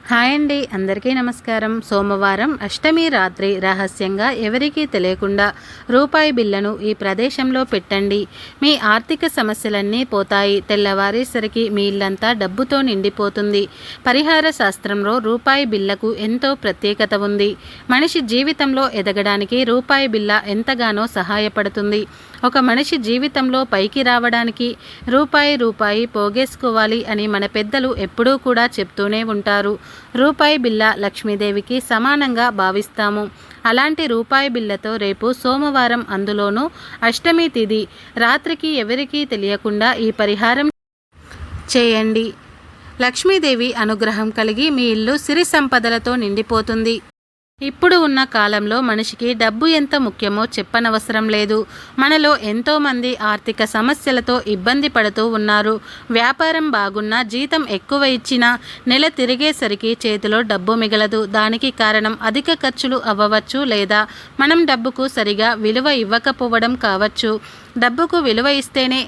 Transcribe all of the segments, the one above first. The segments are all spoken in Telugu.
హాయ్ అండి అందరికీ నమస్కారం. సోమవారం అష్టమి రాత్రి రహస్యంగా ఎవరికీ తెలియకుండా రూపాయి బిల్లను ఈ ప్రదేశంలో పెట్టండి. మీ ఆర్థిక సమస్యలన్నీ పోతాయి. తెల్లవారేసరికి మీ ఇల్లంతా డబ్బుతో నిండిపోతుంది. పరిహార శాస్త్రంలో రూపాయి బిల్లకు ఎంతో ప్రత్యేకత ఉంది. మనిషి జీవితంలో ఎదగడానికి రూపాయి బిల్ల ఎంతగానో సహాయపడుతుంది. ఒక మనిషి జీవితంలో పైకి రావడానికి రూపాయి రూపాయి పోగేసుకోవాలి అని మన పెద్దలు ఎప్పుడూ కూడా చెప్తూనే ఉంటారు. రూపాయి బిల్ల లక్ష్మీదేవికి సమానంగా భావిస్తాము. అలాంటి రూపాయి బిల్లతో రేపు సోమవారం అందులోనూ అష్టమి తిథి రాత్రికి ఎవరికీ తెలియకుండా ఈ పరిహారం చేయండి. లక్ష్మీదేవి అనుగ్రహం కలిగి మీ ఇల్లు సిరి సంపదలతో నిండిపోతుంది. ఇప్పుడు ఉన్న కాలంలో మనిషికి డబ్బు ఎంత ముఖ్యమో చెప్పనవసరం లేదు. మనలో ఎంతోమంది ఆర్థిక సమస్యలతో ఇబ్బంది పడుతూ ఉన్నారు. వ్యాపారం బాగున్నా జీతం ఎక్కువ ఇచ్చినా నెల తిరిగేసరికి చేతిలో డబ్బు మిగలదు. దానికి కారణం అధిక ఖర్చులు అవ్వవచ్చు లేదా మనం డబ్బుకు సరిగా విలువ ఇవ్వకపోవడం కావచ్చు. డబ్బుకు విలువ ఇస్తేనే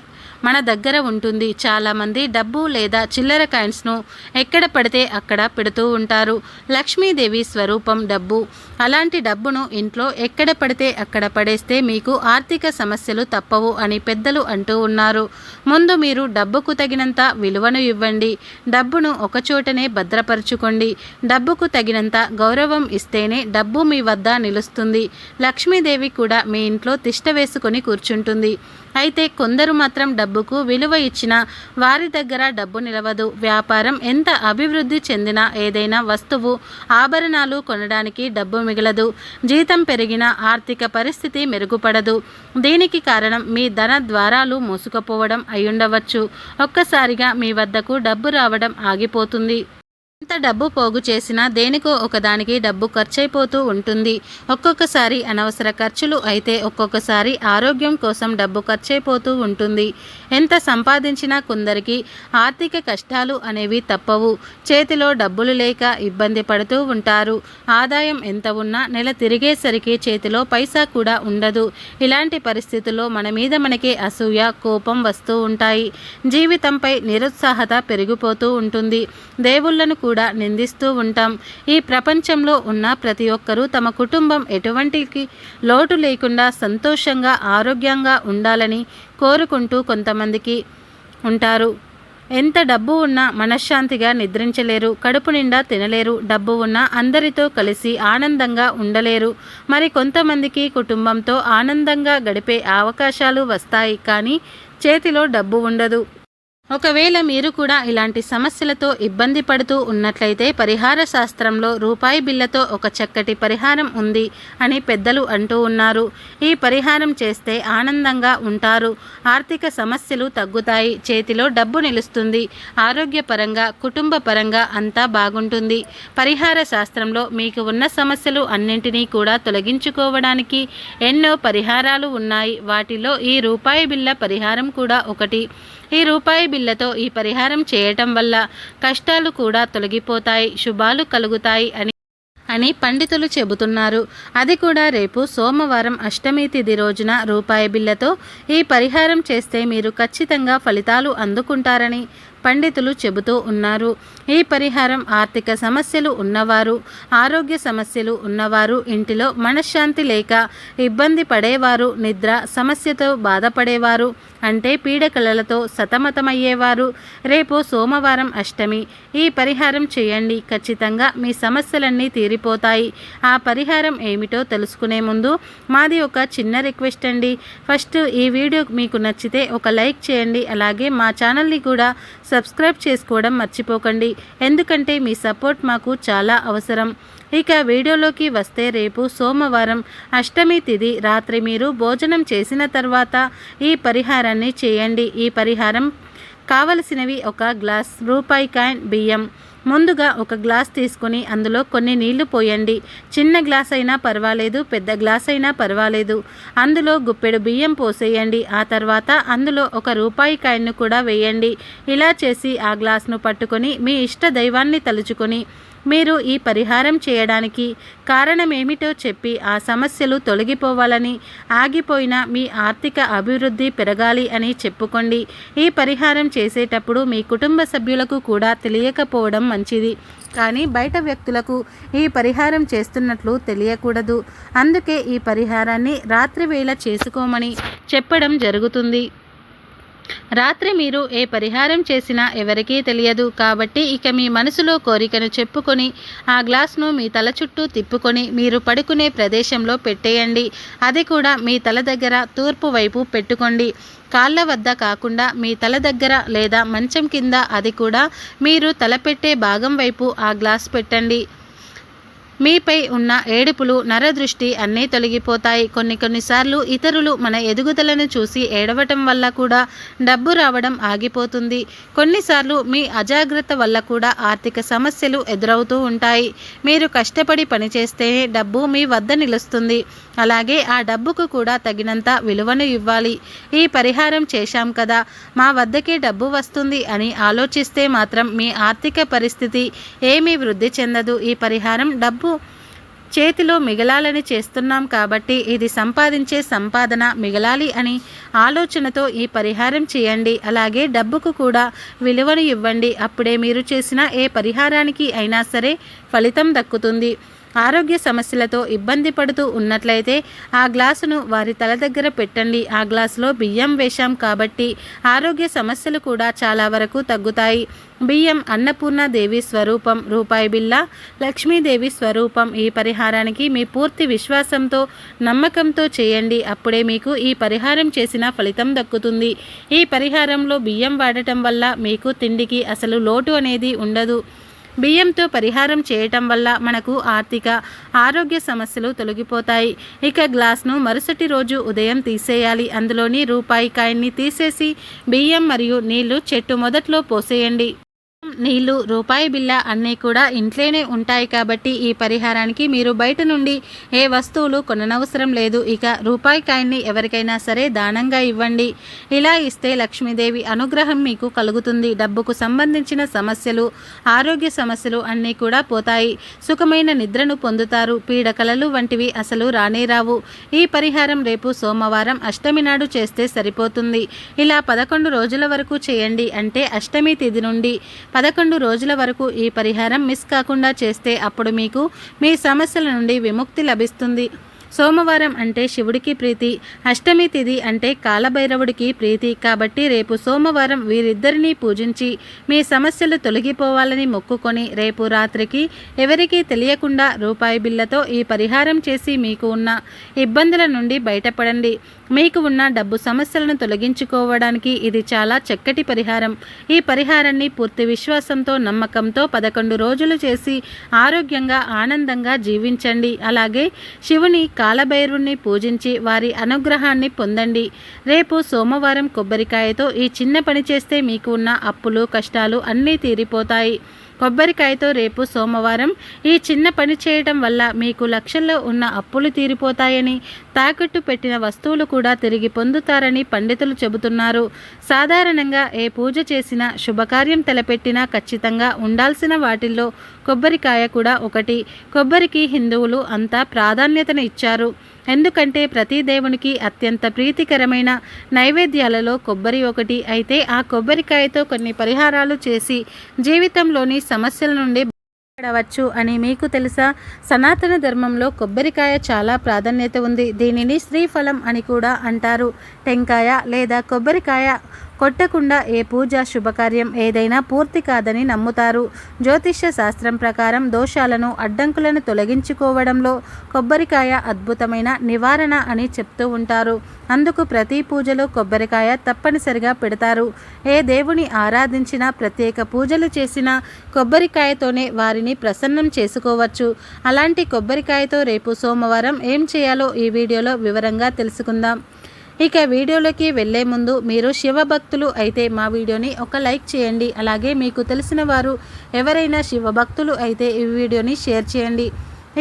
మన దగ్గర ఉంటుంది. చాలామంది డబ్బు లేదా చిల్లర కాయిన్స్ను ఎక్కడ పడితే అక్కడ పెడుతూ ఉంటారు. లక్ష్మీదేవి స్వరూపం డబ్బు. అలాంటి డబ్బును ఇంట్లో ఎక్కడ పడితే అక్కడ పడేస్తే మీకు ఆర్థిక సమస్యలు తప్పవు అని పెద్దలు అంటూ ఉన్నారు. ముందు మీరు డబ్బుకు తగినంత విలువను ఇవ్వండి. డబ్బును ఒకచోటనే భద్రపరుచుకోండి. డబ్బుకు తగినంత గౌరవం ఇస్తేనే డబ్బు మీ వద్ద నిలుస్తుంది. లక్ష్మీదేవి కూడా మీ ఇంట్లో తిష్ట వేసుకొని కూర్చుంటుంది. అయితే కొందరు మాత్రం డబ్బు డబ్బుకు విలువ ఇచ్చిన వారి దగ్గర డబ్బు నిలవదు. వ్యాపారం ఎంత అభివృద్ధి చెందినా ఏదైనా వస్తువు ఆభరణాలు కొనడానికి డబ్బు మిగలదు. జీతం పెరిగిన ఆర్థిక పరిస్థితి మెరుగుపడదు. దీనికి కారణం మీ ధన ద్వారాలు మూసుకుపోవడం అయ్యుండవచ్చు. ఒక్కసారిగా మీ వద్దకు డబ్బు రావడం ఆగిపోతుంది. ఎంత డబ్బు పోగు చేసినా దేనికో ఒకదానికి డబ్బు ఖర్చయిపోతూ ఉంటుంది. ఒక్కొక్కసారి అనవసర ఖర్చులు అయితే ఒక్కొక్కసారి ఆరోగ్యం కోసం డబ్బు ఖర్చయిపోతూ ఉంటుంది. ఎంత సంపాదించినా కొందరికి ఆర్థిక కష్టాలు అనేవి తప్పవు. చేతిలో డబ్బులు లేక ఇబ్బంది పడుతూ ఉంటారు. ఆదాయం ఎంత ఉన్నా నెల తిరిగేసరికి చేతిలో పైసా కూడా ఉండదు. ఇలాంటి పరిస్థితుల్లో మన మీద మనకి అసూయ కోపం వస్తూ ఉంటాయి. జీవితంపై నిరుత్సాహత పెరిగిపోతూ ఉంటుంది. దేవుళ్ళను కూడా కూడా నిందిస్తూ ఉంటాం. ఈ ప్రపంచంలో ఉన్న ప్రతి ఒక్కరూ తమ కుటుంబం ఎటువంటి లోటు లేకుండా సంతోషంగా ఆరోగ్యంగా ఉండాలని కోరుకుంటూ కొంతమందికి ఉంటారు. ఎంత డబ్బు ఉన్నా మనశ్శాంతిగా నిద్రించలేరు కడుపు నిండా తినలేరు డబ్బు ఉన్నా అందరితో కలిసి ఆనందంగా ఉండలేరు. మరి కొంతమందికి కుటుంబంతో ఆనందంగా గడిపే అవకాశాలు వస్తాయి కానీ చేతిలో డబ్బు ఉండదు. ఒకవేళ మీరు కూడా ఇలాంటి సమస్యలతో ఇబ్బంది పడుతూ ఉన్నట్లయితే పరిహార శాస్త్రంలో రూపాయి బిల్లతో ఒక చక్కటి పరిహారం ఉంది అని పెద్దలు అంటూ ఉన్నారు. ఈ పరిహారం చేస్తే ఆనందంగా ఉంటారు. ఆర్థిక సమస్యలు తగ్గుతాయి. చేతిలో డబ్బు నిలుస్తుంది. ఆరోగ్యపరంగా కుటుంబ పరంగా అంతా బాగుంటుంది. పరిహార శాస్త్రంలో మీకు ఉన్న సమస్యలు అన్నింటినీ కూడా తొలగించుకోవడానికి ఎన్నో పరిహారాలు ఉన్నాయి. వాటిలో ఈ రూపాయి బిల్ల పరిహారం కూడా ఒకటి. ఈ రూపాయి బిల్లతో ఈ పరిహారం చేయటం వల్ల కష్టాలు కూడా తొలగిపోతాయి శుభాలు కలుగుతాయి అని అని పండితులు చెబుతున్నారు. అది కూడా రేపు సోమవారం అష్టమి తిథి రోజున రూపాయి బిల్లతో ఈ పరిహారం చేస్తే మీరు ఖచ్చితంగా ఫలితాలు అందుకుంటారని పండితులు చెబుతూ ఉన్నారు. ఈ పరిహారం ఆర్థిక సమస్యలు ఉన్నవారు ఆరోగ్య సమస్యలు ఉన్నవారు ఇంటిలో మనశ్శాంతి లేక ఇబ్బంది పడేవారు నిద్ర సమస్యతో బాధపడేవారు అంటే పీడకలలతో సతమతమయ్యేవారు. రేపు సోమవారం అష్టమి. ఈ పరిహారం చేయండి. ఖచ్చితంగా మీ సమస్యలన్నీ తీరిపోతాయి. ఆ పరిహారం ఏమిటో తెలుసుకునే ముందు మాది ఒక చిన్న రిక్వెస్ట్ అండి. ఫస్ట్ ఈ వీడియో మీకు నచ్చితే ఒక లైక్ చేయండి. అలాగే మా ఛానల్ని కూడా సబ్స్క్రైబ్ చేసుకోవడం మర్చిపోకండి. ఎందుకంటే మీ సపోర్ట్ మాకు చాలా అవసరం. ఇక వీడియోలోకి వస్తే రేపు సోమవారం అష్టమి తిథి రాత్రి మీరు భోజనం చేసిన తర్వాత ఈ పరిహారాన్ని చేయండి. ఈ పరిహారం కావలసినవి ఒక గ్లాస్ రూపాయి కాయిన్ బియ్యం. ముందుగా ఒక గ్లాస్ తీసుకుని అందులో కొన్ని నీళ్ళు పోయండి. చిన్న గ్లాస్ అయినా పర్వాలేదు పెద్ద గ్లాస్ అయినా పర్వాలేదు. అందులో గుప్పెడు బియ్యం పోసేయండి. ఆ తర్వాత అందులో ఒక రూపాయి కాయన్ను కూడా వేయండి. ఇలా చేసి ఆ గ్లాస్ను పట్టుకొని మీ ఇష్ట దైవాన్ని తలుచుకొని మీరు ఈ పరిహారం చేయడానికి కారణమేమిటో చెప్పి ఆ సమస్యలు తొలగిపోవాలని ఆగిపోయిన మీ ఆర్థిక అభివృద్ధి పెరగాలి అని చెప్పుకోండి. ఈ పరిహారం చేసేటప్పుడు మీ కుటుంబ సభ్యులకు కూడా తెలియకపోవడం మంచిది. కానీ బయట వ్యక్తులకు ఈ పరిహారం చేస్తున్నట్లు తెలియకూడదు. అందుకే ఈ పరిహారాన్ని రాత్రి వేళ చేసుకోమని చెప్పడం జరుగుతుంది. రాత్రి మీరు ఏ పరిహారం చేసినా ఎవరికీ తెలియదు కాబట్టి ఇక మీ మనసులో కోరికను చెప్పుకొని ఆ గ్లాస్ను మీ తల చుట్టూ తిప్పుకొని మీరు పడుకునే ప్రదేశంలో పెట్టేయండి. అది కూడా మీ తల దగ్గర తూర్పు వైపు పెట్టుకోండి. కాళ్ళ వద్ద కాకుండా మీ తల దగ్గర లేదా మంచం కింద అది కూడా మీరు తలపెట్టే భాగం వైపు ఆ గ్లాస్ పెట్టండి. మీపై ఉన్న ఏడుపులు నరదృష్టి అన్నీ తొలగిపోతాయి. కొన్ని కొన్నిసార్లు ఇతరులు మన ఎదుగుదలను చూసి ఏడవటం వల్ల కూడా డబ్బు రావడం ఆగిపోతుంది. కొన్నిసార్లు మీ అజాగ్రత్త వల్ల కూడా ఆర్థిక సమస్యలు ఎదురవుతూ ఉంటాయి. మీరు కష్టపడి పనిచేస్తేనే డబ్బు మీ వద్ద నిలుస్తుంది. అలాగే ఆ డబ్బుకు కూడా తగినంత విలువను ఇవ్వాలి. ఈ పరిహారం చేశాం కదా మా వద్దకే డబ్బు వస్తుంది అని ఆలోచిస్తే మాత్రం మీ ఆర్థిక పరిస్థితి ఏమీ వృద్ధి చెందదు. ఈ పరిహారం డబ్బు చేతిలో మిగలాలని చేస్తున్నాం కాబట్టి ఇది సంపాదించే సంపాదన మిగలాలి అని ఆలోచనతో ఈ పరిహారం చేయండి. అలాగే డబ్బుకు కూడా విలువను ఇవ్వండి. అప్పుడే మీరు చేసిన ఏ పరిహారానికి అయినా సరే ఫలితం దక్కుతుంది. ఆరోగ్య సమస్యలతో ఇబ్బంది పడుతూ ఉన్నట్లయితే ఆ గ్లాసును వారి తల దగ్గర పెట్టండి. ఆ గ్లాసులో బియ్యం వేశాం కాబట్టి ఆరోగ్య సమస్యలు కూడా చాలా వరకు తగ్గుతాయి. బియ్యం అన్నపూర్ణ దేవి స్వరూపం రూపాయి బిల్ల లక్ష్మీదేవి స్వరూపం ఈ పరిహారానికి మీ పూర్తి విశ్వాసంతో నమ్మకంతో చేయండి. అప్పుడే మీకు ఈ పరిహారం చేసిన ఫలితం దక్కుతుంది. ఈ పరిహారంలో బియ్యం వాడటం వల్ల మీకు తిండికి అసలు లోటు అనేది ఉండదు. బియ్యంతో పరిహారం చేయటం వల్ల మనకు ఆర్థిక ఆరోగ్య సమస్యలు తొలగిపోతాయి. ఇక గ్లాస్ను మరుసటి రోజు ఉదయం తీసేయాలి. అందులోని రూపాయి కాయన్ని తీసేసి బియ్యం మరియు నీళ్ళు చెట్టు మొదట్లో పోసేయండి. నీళ్ళు రూపాయి బిల్ల అన్నీ కూడా ఇంట్లోనే ఉంటాయి కాబట్టి ఈ పరిహారానికి మీరు బయట నుండి ఏ వస్తువులు కొననవసరం లేదు. ఇక రూపాయి కాయన్ని ఎవరికైనా సరే దానంగా ఇవ్వండి. ఇలా ఇస్తే లక్ష్మీదేవి అనుగ్రహం మీకు కలుగుతుంది. డబ్బుకు సంబంధించిన సమస్యలు ఆరోగ్య సమస్యలు అన్నీ కూడా పోతాయి. సుఖమైన నిద్రను పొందుతారు. పీడకలలు వంటివి అసలు రానే రావు. ఈ పరిహారం రేపు సోమవారం అష్టమి నాడు చేస్తే సరిపోతుంది. ఇలా పదకొండు రోజుల వరకు చేయండి అంటే అష్టమి తిథి నుండి పదకొండు రోజుల వరకు ఈ పరిహారం మిస్ కాకుండా చేస్తే అప్పుడు మీకు మీ సమస్యల నుండి విముక్తి లభిస్తుంది. సోమవారం అంటే శివుడికి ప్రీతి అష్టమి తిథి అంటే కాలభైరవుడికి ప్రీతి కాబట్టి రేపు సోమవారం వీరిద్దరినీ పూజించి మీ సమస్యలు తొలగిపోవాలని మొక్కుకొని రేపు రాత్రికి ఎవరికీ తెలియకుండా రూపాయి బిల్లతో ఈ పరిహారం చేసి మీకు ఉన్న ఇబ్బందుల నుండి బయటపడండి. మీకు ఉన్న డబ్బు సమస్యలను తొలగించుకోవడానికి ఇది చాలా చక్కటి పరిహారం. ఈ పరిహారాన్ని పూర్తి విశ్వాసంతో నమ్మకంతో పదకొండు రోజులు చేసి ఆరోగ్యంగా ఆనందంగా జీవించండి. అలాగే శివుని కాలభైరుణ్ణి పూజించి వారి అనుగ్రహాన్ని పొందండి. రేపు సోమవారం కొబ్బరికాయతో ఈ చిన్న పని చేస్తే మీకు ఉన్న అప్పులు కష్టాలు అన్నీ తీరిపోతాయి. కొబ్బరికాయతో రేపు సోమవారం ఈ చిన్న పని చేయటం వల్ల మీకు లక్షల్లో ఉన్న అప్పులు తీరిపోతాయని తాకట్టు పెట్టిన వస్తువులు కూడా తిరిగి పొందుతారని పండితులు చెబుతున్నారు. సాధారణంగా ఏ పూజ చేసినా శుభకార్యం తలపెట్టినా ఖచ్చితంగా ఉండాల్సిన వాటిల్లో కొబ్బరికాయ కూడా ఒకటి. కొబ్బరికి హిందువులు అంతా ప్రాధాన్యతను ఇచ్చారు. ఎందుకంటే ప్రతి దేవునికి అత్యంత ప్రీతికరమైన నైవేద్యాలలో కొబ్బరి ఒకటి అయితే ఆ కొబ్బరికాయతో కొన్ని పరిహారాలు చేసి జీవితంలోని సమస్యల నుండి పడవచ్చు అని మీకు తెలుసా? సనాతన ధర్మంలో కొబ్బరికాయ చాలా ప్రాధాన్యత ఉంది. దీనిని శ్రీఫలం అని కూడా అంటారు. టెంకాయ లేదా కొబ్బరికాయ కొట్టకుండా ఏ పూజ శుభకార్యం ఏదైనా పూర్తి కాదని నమ్ముతారు. జ్యోతిష్య శాస్త్రం ప్రకారం దోషాలను అడ్డంకులను తొలగించుకోవడంలో కొబ్బరికాయ అద్భుతమైన నివారణ అని చెప్తూ ఉంటారు. అందుకు ప్రతి పూజలో కొబ్బరికాయ తప్పనిసరిగా పెడతారు. ఏ దేవుని ఆరాధించినా ప్రత్యేక పూజలు చేసినా కొబ్బరికాయతోనే వారిని ప్రసన్నం చేసుకోవచ్చు. అలాంటి కొబ్బరికాయతో రేపు సోమవారం ఏం చేయాలో ఈ వీడియోలో వివరంగా తెలుసుకుందాం. ఇక వీడియోలోకి వెళ్ళే ముందు మీరు శివభక్తులు అయితే మా వీడియోని ఒక లైక్ చేయండి. అలాగే మీకు తెలిసిన వారు ఎవరైనా శివభక్తులు అయితే ఈ వీడియోని షేర్ చేయండి.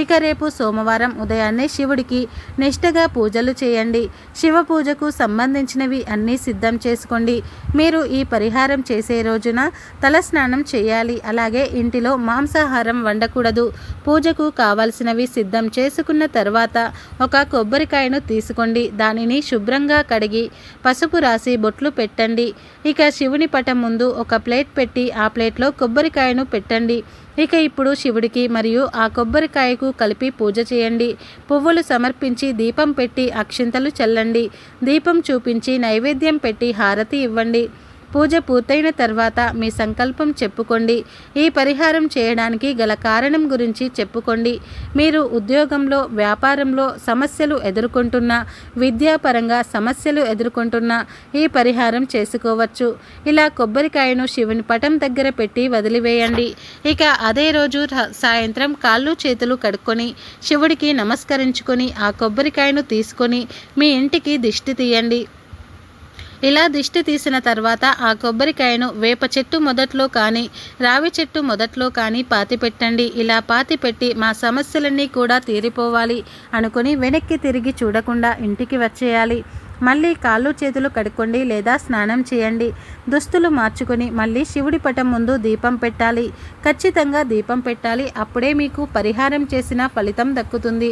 ఇక రేపు సోమవారం ఉదయాన్నే శివుడికి నిష్టగా పూజలు చేయండి. శివ పూజకు సంబంధించినవి అన్నీ సిద్ధం చేసుకోండి. మీరు ఈ పరిహారం చేసే రోజున తలస్నానం చేయాలి. అలాగే ఇంటిలో మాంసాహారం వండకూడదు. పూజకు కావలసినవి సిద్ధం చేసుకున్న తర్వాత ఒక కొబ్బరికాయను తీసుకోండి. దానిని శుభ్రంగా కడిగి పసుపు రాసి బొట్లు పెట్టండి. ఇక శివుని పటం ముందు ఒక ప్లేట్ పెట్టి ఆ ప్లేట్లో కొబ్బరికాయను పెట్టండి. ఇక ఇప్పుడు శివుడికి మరియు ఆ కొబ్బరికాయకు కలిపి పూజ చేయండి. పువ్వులు సమర్పించి దీపం పెట్టి అక్షింతలు చల్లండి. దీపం చూపించి నైవేద్యం పెట్టి హారతి ఇవ్వండి. పూజ పూర్తయిన తర్వాత మీ సంకల్పం చెప్పుకోండి. ఈ పరిహారం చేయడానికి గల కారణం గురించి చెప్పుకోండి. మీరు ఉద్యోగంలో వ్యాపారంలో సమస్యలు ఎదుర్కొంటున్న విద్యాపరంగా సమస్యలు ఎదుర్కొంటున్న ఈ పరిహారం చేసుకోవచ్చు. ఇలా కొబ్బరికాయను శివుని పటం దగ్గర పెట్టి వదిలివేయండి. ఇక అదే రోజు సాయంత్రం కాళ్ళు చేతులు కడుక్కొని శివుడికి నమస్కరించుకొని ఆ కొబ్బరికాయను తీసుకొని మీ ఇంటికి దిష్టి తీయండి. ఇలా దిష్టి తీసిన తర్వాత ఆ కొబ్బరికాయను వేప చెట్టు మొదట్లో కానీ రావి చెట్టు మొదట్లో కానీ పాతి పెట్టండి. ఇలా పాతి పెట్టి మా సమస్యలన్నీ కూడా తీరిపోవాలి అనుకుని వెనక్కి తిరిగి చూడకుండా ఇంటికి వచ్చేయాలి. మళ్ళీ కాళ్ళు చేతులు కడుక్కోండి లేదా స్నానం చేయండి. దుస్తులు మార్చుకొని మళ్ళీ శివుడి పటం ముందు దీపం పెట్టాలి. ఖచ్చితంగా దీపం పెట్టాలి. అప్పుడే మీకు పరిహారం చేసిన ఫలితం దక్కుతుంది.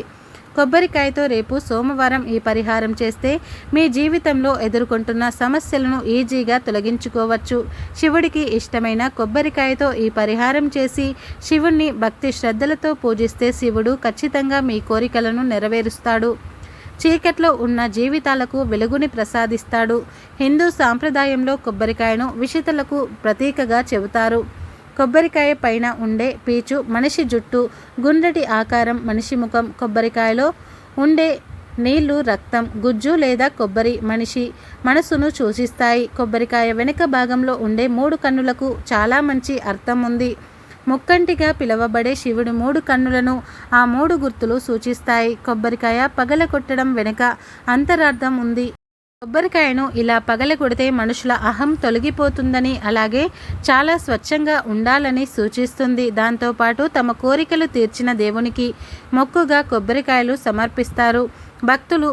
కొబ్బరికాయతో రేపు సోమవారం ఈ పరిహారం చేస్తే మీ జీవితంలో ఎదుర్కొంటున్న సమస్యలను ఈజీగా తొలగించుకోవచ్చు. శివుడికి ఇష్టమైన కొబ్బరికాయతో ఈ పరిహారం చేసి శివుణ్ణి భక్తి శ్రద్ధలతో పూజిస్తే శివుడు ఖచ్చితంగా మీ కోరికలను నెరవేరుస్తాడు. చీకట్లో ఉన్న జీవితాలకు వెలుగుని ప్రసాదిస్తాడు. హిందూ సాంప్రదాయంలో కొబ్బరికాయను విషితలకు ప్రతీకగా చెబుతారు. కొబ్బరికాయ పైన ఉండే పీచు మనిషి జుట్టు గుండ్రటి ఆకారం మనిషి ముఖం కొబ్బరికాయలో ఉండే నీళ్ళు రక్తం గుజ్జు లేదా కొబ్బరి మనిషి మనసును సూచిస్తాయి. కొబ్బరికాయ వెనుక భాగంలో ఉండే మూడు కన్నులకు చాలా మంచి అర్థం ఉంది. ముక్కంటిగా పిలువబడే శివుడి మూడు కన్నులను ఆ మూడు గుర్తులు సూచిస్తాయి. కొబ్బరికాయ పగల కొట్టడం వెనుక అంతరార్థం ఉంది. కొబ్బరికాయను ఇలా పగలగొడితే మనుషుల అహం తొలగిపోతుందని అలాగే చాలా స్వచ్ఛంగా ఉండాలని సూచిస్తుంది. దాంతోపాటు తమ కోరికలు తీర్చిన దేవునికి మొక్కుగా కొబ్బరికాయలు సమర్పిస్తారు. భక్తులు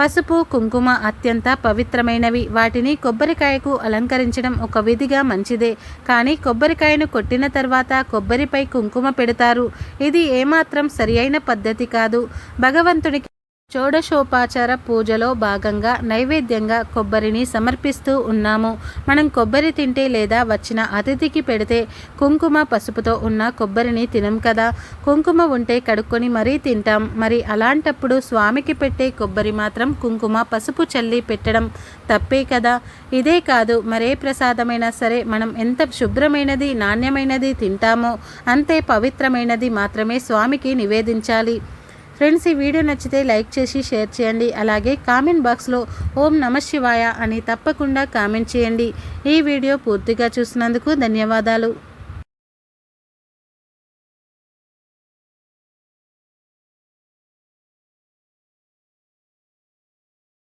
పసుపు కుంకుమ అత్యంత పవిత్రమైనవి. వాటిని కొబ్బరికాయకు అలంకరించడం ఒక విధిగా మంచిదే. కానీ కొబ్బరికాయను కొట్టిన తర్వాత కొబ్బరిపై కుంకుమ పెడతారు. ఇది ఏమాత్రం సరి పద్ధతి కాదు. భగవంతుడికి షోడశోపాచార పూజలో భాగంగా నైవేద్యంగా కొబ్బరిని సమర్పిస్తూ ఉన్నాము. మనం కొబ్బరి తింటే లేదా వచ్చిన అతిథికి పెడితే కుంకుమ పసుపుతో ఉన్న కొబ్బరిని తినం కదా. కుంకుమ ఉంటే కడుక్కొని మరీ తింటాం. మరి అలాంటప్పుడు స్వామికి పెట్టే కొబ్బరి మాత్రం కుంకుమ పసుపు చల్లి పెట్టడం తప్పే కదా. ఇదే కాదు మరే ప్రసాదమైనా సరే మనం ఎంత శుభ్రమైనది నాణ్యమైనది తింటామో అంతే పవిత్రమైనది మాత్రమే స్వామికి నివేదించాలి. ఫ్రెండ్స్ ఈ వీడియో నచ్చితే లైక్ చేసి షేర్ చేయండి. అలాగే కామెంట్ బాక్స్లో ఓం నమ శివాయ అని తప్పకుండా కామెంట్ చేయండి. ఈ వీడియో పూర్తిగా చూసినందుకు ధన్యవాదాలు.